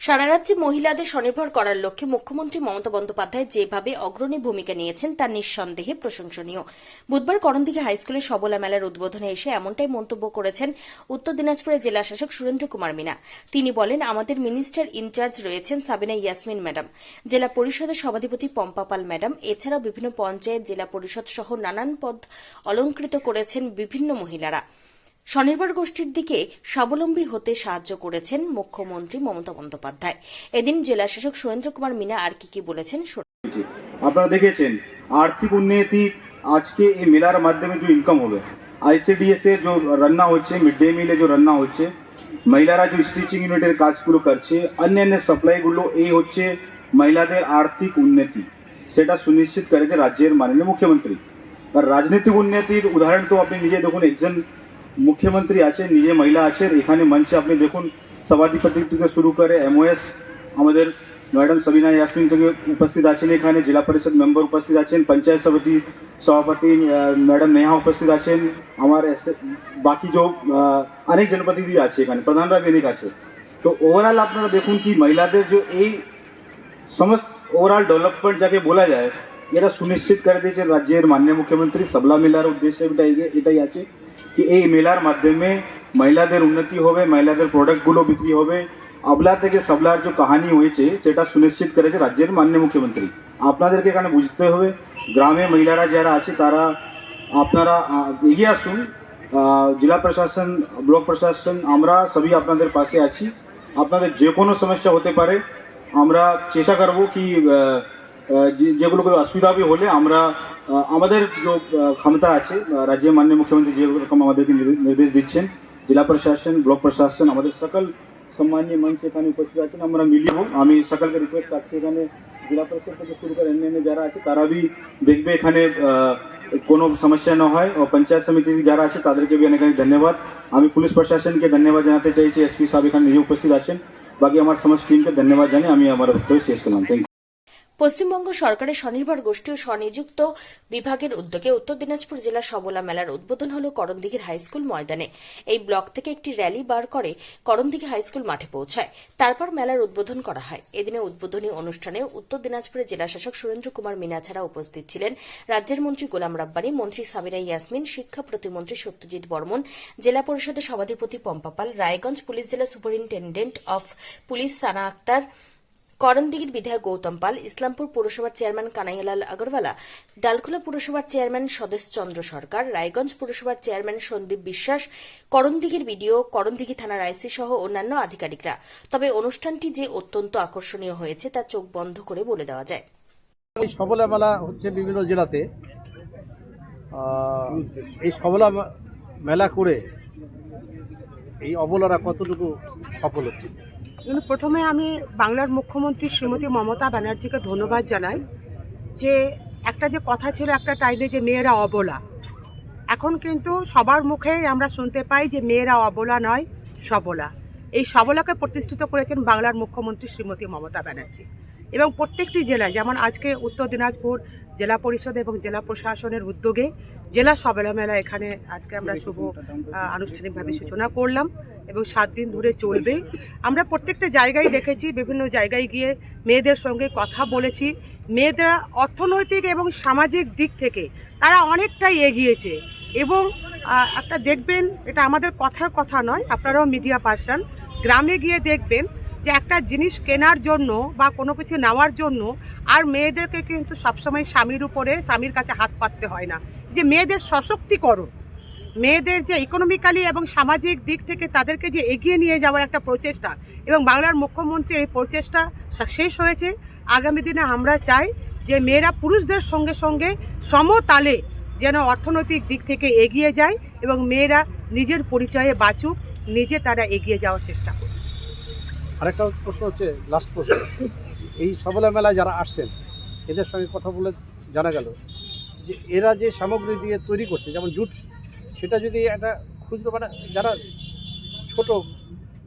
সারা রাজ্যে মহিলাদের স্বনির্ভর করার লক্ষ্যে মুখ্যমন্ত্রী মমতা বন্দ্যোপাধ্যায় যেভাবে অগ্রণী ভূমিকা নিয়েছেন তা নিঃসন্দেহে প্রশংসনীয়। বুধবার করণদিঘি হাইস্কুলের সবলা মেলার উদ্বোধনে এসে এমনটাই মন্তব্য করেছেন উত্তর দিনাজপুরের জেলা শাসক সুরেন্দ্র কুমার মিনা। তিনি বলেন, আমাদের মিনিস্টার ইনচার্জ রয়েছেন সাবিনা ইয়াসমিন ম্যাডাম, জেলা পরিষদের সভাধিপতি পম্পা পাল ম্যাডাম, এছাড়াও বিভিন্ন পঞ্চায়েত, জেলা পরিষদ সহ নানান পদ অলঙ্কৃত করেছেন বিভিন্ন মহিলারা। স্বনির্ভর গোষ্ঠীর দিকে স্বাবলম্বী হতে সাহায্য করেছেন মুখ্যমন্ত্রী মমতা বন্দ্যোপাধ্যায়। এদিন জেলা শাসক সুরেন্দ্র কুমার মিনা আর কি কি বলেছেন আপনারা দেখেছেন, আর্থিক উন্নতি আজকে এই মেলার মাধ্যমে যে ইনকাম হবে। আইসিডিএস এর যে রান্না হচ্ছে মিড ডে মিলে যে রান্না হচ্ছে, মহিলারা যে স্টিচিং ইউনিটের কাজগুলো করছে, অন্যান্য সাপ্লাইগুলো এই হচ্ছে মহিলাদের আর্থিক উন্নতি। সেটা সুনিশ্চিত করেছে রাজ্যের মাননীয় মুখ্যমন্ত্রী। আর রাজনৈতিক উন্নতির উদাহরণ তো আপনি নিজে দেখুন, একজন মুখ্যমন্ত্রী আছে নিজে মহিলা আছে এখানে মঞ্চে আপনি দেখুন সভাধিপতি থেকে শুরু করে এমওএস আমাদের ম্যাডাম সবিনা ইয়াসমিন থেকে উপস্থিত আছেন এখানে জেলা পরিষদ মেম্বার উপস্থিত আছেন পঞ্চায়েত সমিতি সভাপতি আহ, ম্যাডাম নেহা উপস্থিত আছেন আমার এস- বাকি যে আহ, অনেক জনপ্রতিনিধি আছে এখানে প্রধানরা অনেক আছে তো ওভারঅল আপনারা দেখুন কি মহিলাদের যে এই সমস্ত ওভারঅল ডেভেলপমেন্ট যাকে বলা যায় এটা সুনিশ্চিত করে দিয়েছে রাজ্যের মাননীয় মুখ্যমন্ত্রী সবলা মেলার উদ্দেশ্য এটাই এটাই আছে কি এই মেলার মাধ্যমে মহিলাদের উন্নতি হবে মহিলাদের প্রোডাক্টগুলো বিক্রি হবে আবলা থেকে সবলার যে কাহানি হয়েছে সেটা সুনিশ্চিত করেছে রাজ্যের মাননীয় মুখ্যমন্ত্রী আপনাদেরকে এখানে বুঝতে হবে গ্রামে মহিলারা যারা আছে তারা আপনারা এগিয়ে আসুন জেলা প্রশাসন ব্লক প্রশাসন আমরা সবই আপনাদের পাশে আছি আপনাদের যে কোনো সমস্যা হতে পারে আমরা চেষ্টা করব কি আহ, আহ, যে- যেগুলো কোনো অসুবিধা भी হলে আমরা আহ, আমাদের যে আহ, ক্ষমতা আছে আহ, রাজ্যের মাননীয় মুখ্যমন্ত্রী যে রকম আমাদেরকে নির্দে- নির্দেশ দিচ্ছেন জেলা প্রশাসন ব্লক প্রশাসন আমাদের সকল সম্মানীয় মঞ্চ এখানে উপস্থিত আছেন আমরা মিলিয়ে আমি সকলকে রিকোয়েস্ট রাখছি এখানে জেলা পরিষদ থেকে শুরু করে অন্যান্য যারা আছে তারা বি দেখবে এখানে আহ, কোনো সমস্যা না হয় ও পঞ্চায়েত সমিতি যারা আছে তাদেরকে বি অনেক অনেক ধন্যবাদ। আমি পুলিশ প্রশাসনকে ধন্যবাদ জানাতে চাইছি এসপি সাহেব এখানে নিজে উপস্থিত আছেন। বাকি আমার সমস্ত টিমকে ধন্যবাদ জানিয়ে আমি আমার বক্তব্য শেষ করলাম। থ্যাংক পশ্চিমবঙ্গ সরকারের স্বনির্ভর গোষ্ঠী ও স্বনিযুক্ত বিভাগের উদ্যোগে উত্তর দিনাজপুর জেলার সবলা মেলার উদ্বোধন হল করণদিঘির হাইস্কুল ময়দানে। এই ব্লক থেকে একটি র্যালি বার করে করণদিঘি হাইস্কুল মাঠে পৌঁছায়। তারপর মেলার উদ্বোধন করা হয়। এদিনে উদ্বোধনী অনুষ্ঠানে উত্তর দিনাজপুরের জেলাশাসক সুরেন্দ্র কুমার মিনা ছাড়া উপস্থিত ছিলেন রাজ্যের মন্ত্রী গোলাম রাব্বানি, মন্ত্রী সাবিনা ইয়াসমিন, শিক্ষা প্রতিমন্ত্রী সত্যজিৎ বর্মন, জেলা পরিষদের সভাধিপতি পম্পাপাল রায়গঞ্জ পুলিশ জেলা superintendent of police Sana Akhtar করণদিঘির বিধায়ক গৌতম পাল, ইসলামপুর পুরসভার চেয়ারম্যান কানাইয়ালাল আগরওয়ালা ডালখোলা পুরসভার চেয়ারম্যান স্বদেশ চন্দ্র সরকার, রায়গঞ্জ পুরসভার চেয়ারম্যান সন্দীপ বিশ্বাস, করণদিঘির বিডিও, করণদিঘি থানার আইসি সহ অন্যান্য আধিকারিকরা। তবে অনুষ্ঠানটি যে অত্যন্ত আকর্ষণীয় হয়েছে, তা চোখ বন্ধ করে বলে দেওয়া যায়। সবলা হচ্ছে বিভিন্ন জেলাতে। এই সবলা মেলা করে এই অবলারা কতটুকু সফল হচ্ছে? প্রথমে আমি বাংলার মুখ্যমন্ত্রী শ্রীমতী মমতা ব্যানার্জিকে ধন্যবাদ জানাই যে একটা যে কথা ছিল একটা টাইমে যে মেয়েরা অবলা। এখন কিন্তু সবার মুখেই আমরা শুনতে পাই যে মেয়েরা অবলা নয়, সবলা। এই সবলাকে প্রতিষ্ঠিত করেছেন বাংলার মুখ্যমন্ত্রী শ্রীমতী মমতা ব্যানার্জি। এবং প্রত্যেকটি জেলায়, যেমন আজকে উত্তর দিনাজপুর জেলা পরিষদ এবং জেলা প্রশাসনের উদ্যোগে জেলা সবলা মেলা এখানে আজকে আমরা শুভ আনুষ্ঠানিকভাবে সূচনা করলাম এবং সাত দিন ধরে চলবে। আমরা প্রত্যেকটা জায়গায় দেখেছি, বিভিন্ন জায়গায় গিয়ে মেয়েদের সঙ্গে কথা বলেছি। মেয়েদের অর্থনৈতিক এবং সামাজিক দিক থেকে তারা অনেকটাই এগিয়েছে এবং একটা দেখবেন, এটা আমাদের কথার কথা নয়, আপনারাও মিডিয়া পার্সন গ্রামে গিয়ে দেখবেন যে একটা জিনিস কেনার জন্য বা কোনো কিছু নেওয়ার জন্য আর মেয়েদেরকে কিন্তু সবসময় স্বামীর উপরে, স্বামীর কাছে হাত পাততে হয় না। যে মেয়েদের সশক্তিকরণ, মেয়েদের যে ইকোনমিক্যালি এবং সামাজিক দিক থেকে তাদেরকে যে এগিয়ে নিয়ে যাওয়ার একটা প্রচেষ্টা, এবং বাংলার মুখ্যমন্ত্রী এই প্রচেষ্টা শেষ হয়েছে। আগামী দিনে আমরা চাই যে মেয়েরা পুরুষদের সঙ্গে সঙ্গে সমতালে যেন অর্থনৈতিক দিক থেকে এগিয়ে যায় এবং মেয়েরা নিজের পরিচয়ে বাঁচুক, নিজে তারা এগিয়ে যাওয়ার চেষ্টা করুক। আরেকটা প্রশ্ন হচ্ছে লাস্ট প্রশ্ন। এই সবলা মেলায় যারা আসছেন, এদের সঙ্গে কথা বলে জানা গেল যে এরা যে সামগ্রী দিয়ে তৈরি করছে, যেমন জুট, সেটা যদি একটা খুচরো মানে যারা ছোট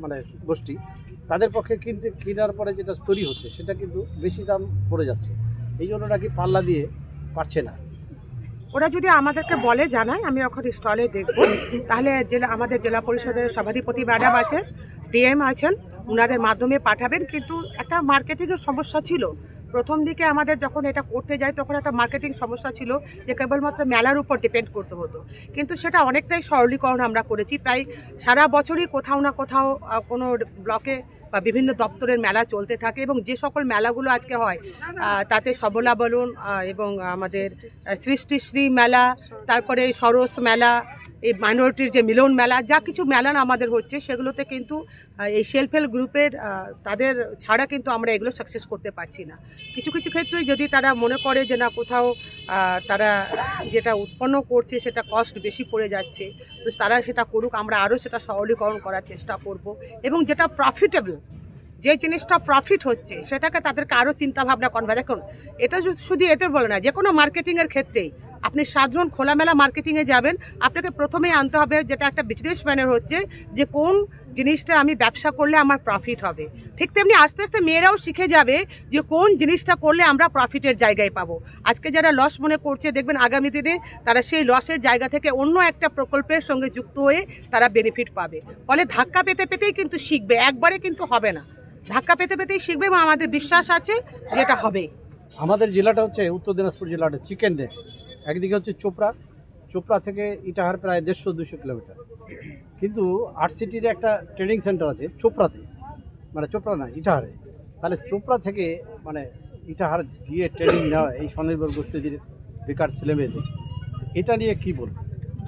মানে গোষ্ঠী, তাদের পক্ষে কিনতে কেনার পরে যেটা তৈরি হচ্ছে, সেটা কিন্তু বেশি দাম পড়ে যাচ্ছে। এই জন্য নাকি পাল্লা দিয়ে পারছে না। ওরা যদি আমাদেরকে বলে জানায়, আমি ওখানে স্টলে দেখব। তাহলে জেলা, আমাদের জেলা পরিষদের সভাধিপতি ম্যাডাম আছেন, ডিএম আছেন ওনাদের মাধ্যমে পাঠাবেন। কিন্তু একটা মার্কেটিংয়ের সমস্যা ছিল। প্রথম দিকে আমাদের যখন এটা করতে যাই তখন একটা মার্কেটিং সমস্যা ছিল যে কেবলমাত্র মেলার উপর ডিপেন্ড করতে হতো। কিন্তু সেটা অনেকটাই সরলীকরণ আমরা করেছি। প্রায় সারা বছরই কোথাও না কোথাও কোনো ব্লকে বা বিভিন্ন দপ্তরের মেলা চলতে থাকে এবং যে সকল মেলাগুলো আজকে হয় তাতে সবলা বলুন এবং আমাদের সৃষ্টিশ্রী মেলা, তারপরে সরস মেলা এই মাইনরিটির যে মিলন মেলা, যা কিছু মেলা আমাদের হচ্ছে, সেগুলোতে কিন্তু এই সেলফ হেল্প গ্রুপের তাদের ছাড়া কিন্তু আমরা এগুলো সাকসেস করতে পারছি না। কিছু কিছু ক্ষেত্রে যদি তারা মনে করে যে না, কোথাও তারা যেটা উৎপন্ন করছে, সেটা কস্ট বেশি পড়ে যাচ্ছে, তো তারা সেটা করুক, আমরা আরও সেটা সরলীকরণ করার চেষ্টা করব। এবং যেটা প্রফিটেবল যে জিনিসটা প্রফিট হচ্ছে, সেটাকে তাদেরকে আরও চিন্তাভাবনা করবে। দেখুন, এটা শুধু এদের বলে না যে কোনো মার্কেটিংয়ের ক্ষেত্রেই আপনি সাধারণ খোলামেলা মার্কেটিংয়ে যাবেন, আপনাকে প্রথমেই আনতে হবে যেটা একটা বিজনেসম্যানের হচ্ছে, যে কোন জিনিসটা আমি ব্যবসা করলে আমার প্রফিট হবে। ঠিক তেমনি আস্তে আস্তে মেয়েরাও শিখে যাবে যে কোন জিনিসটা করলে আমরা প্রফিটের জায়গায় পাবো। আজকে যারা লস মনে করছে, দেখবেন আগামী দিনে তারা সেই লসের জায়গা থেকে অন্য একটা প্রকল্পের সঙ্গে যুক্ত হয়ে তারা বেনিফিট পাবে। ফলে ধাক্কা পেতে পেতেই কিন্তু শিখবে, একবারে কিন্তু হবে না। ধাক্কা পেতে পেতেই শিখবে এবং আমাদের বিশ্বাস আছে যে এটা হবে। আমাদের জেলাটা হচ্ছে উত্তর দিনাজপুর জেলাটা চিকেন নেক একদিকে হচ্ছে চোপড়া চোপড়া থেকে ইটাহার প্রায় দেড়শো দুশো কিলোমিটার। কিন্তু আরসিটির একটা ট্রেনিং সেন্টার আছে চোপড়াতে মানে চোপড়া না, ইটাহারে। তাহলে চোপড়া থেকে মানে ইটাহার গিয়ে ট্রেনিং নেওয়া এই স্বনির্ভর গোষ্ঠীদের বেকার ছেলেমেয়েদের, এটা নিয়ে কি বলব?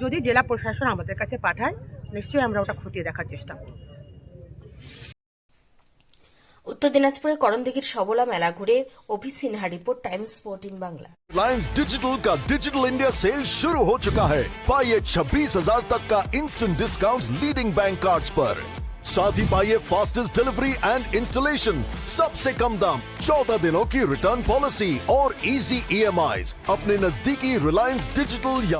যদি জেলা প্রশাসন আমাদের কাছে পাঠায়, নিশ্চয়ই আমরা ওটা খতিয়ে দেখার চেষ্টা করব। উত্তর দিনাজপুরে করণদিঘির সবলা মেলা ঘুরে Abhi Sinha report Times fourteen Bangla Reliance Digital का डिजिटल इंडिया सेल शुरू हो चुका है पाइए छब्बीस हजार तक का instant discount leading bank cards पर साथ ही पाइए फास्टेस्ट डिलीवरी एंड इंस्टॉलेशन सबसे कम दाम 14 दिनों की रिटर्न पॉलिसी और इजी ईएमआई अपने नजदीकी रिलायंस डिजिटल या